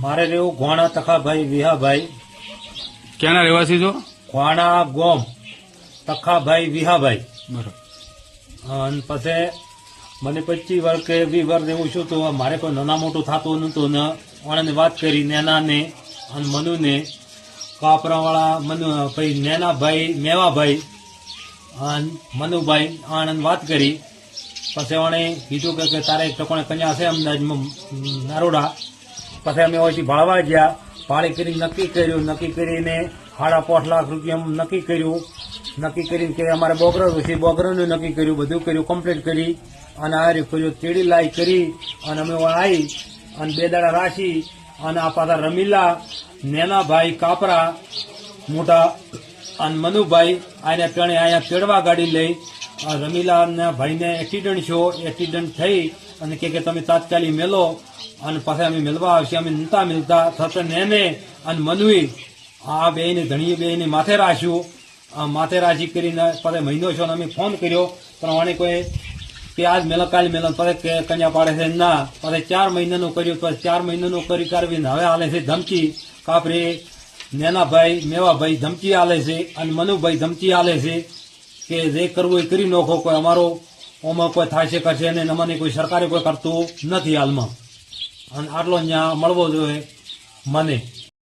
મારે રહેવું ગોણા તખાભાઈ વિહાભાઈ. ક્યાંના રહેવાસી છો? ગોણા ગોમ તખાભાઈ વિહાભાઈ. બરાબર. અને પછી મને પચીસ વર્ષ કે વીસ વર્ષ એવું છું તો મારે કોઈ નાના મોટું થતું નતું ને ઓણાને વાત કરી નેનાને અને મનુને. કાપરાવાળા મનુ પછી નેનાભાઈ મેવાભાઈ અને મનુભાઈ આણંદ વાત કરી. પછી ઓણે કીધું કે કે તારે એક ટકોણે કન્યા છે અમદાવાદમાં નરોડા. પછી અમે અહીંથી ભાળવા ગયા. ભાડે કરી નક્કી કર્યું, નક્કી કરીને સાડા પાંચ લાખ રૂપિયા નક્કી કર્યું. નક્કી કરીને કે અમારે બોગરો છે, બોગરાનું નક્કી કર્યું, બધું કર્યું કમ્પ્લીટ કરી. અને આ કર્યું તેડી લાઈ કરી. અને અમે આવી અને બે દાડા રાશી અને આ પાછા રમીલા, નેનાભાઈ કાપરા, મોટા, અને મનુભાઈ આને ત્રણે અહીંયા તેડવા ગાડી લઈ રમીલાના ભાઈને એક્સિડન્ટ છો એક્સિડન્ટ થઈ અને કે કે તમે તાત્કાલિક મેલો અને પાછા અમે મેળવા આવશે. અમે નતા મિલતા. થતા નેને અને મનવી આ બેને ધણી ધણીએ બે માથે રાખ્યું. માથે રાશી કરીને પાસે મહિનો છો અમે ફોન કર્યો. પ્રમાણે કોઈ કે આજ મેલો, કાલ મેલો. પછી કન્યા પાડે છે. ના. પછી ચાર મહિનાનું કર્યું. પછી ચાર મહિનાનું કરી કરવીને હવે હાલે છે ધમકી. કાપરે નેનાભાઈ, મેવાભાઈ ધમકી આલે છે અને મનુભાઈ ધમકી આલે છે. કે જે કરવું એ કરી નાખો, કોઈ અમારો ઓમાં કોઈ છે કરશે અને અમને કોઈ સરકારે કોઈ કરતું નથી હાલમાં. અને આટલો અહીંયા મળવો જોઈએ મને.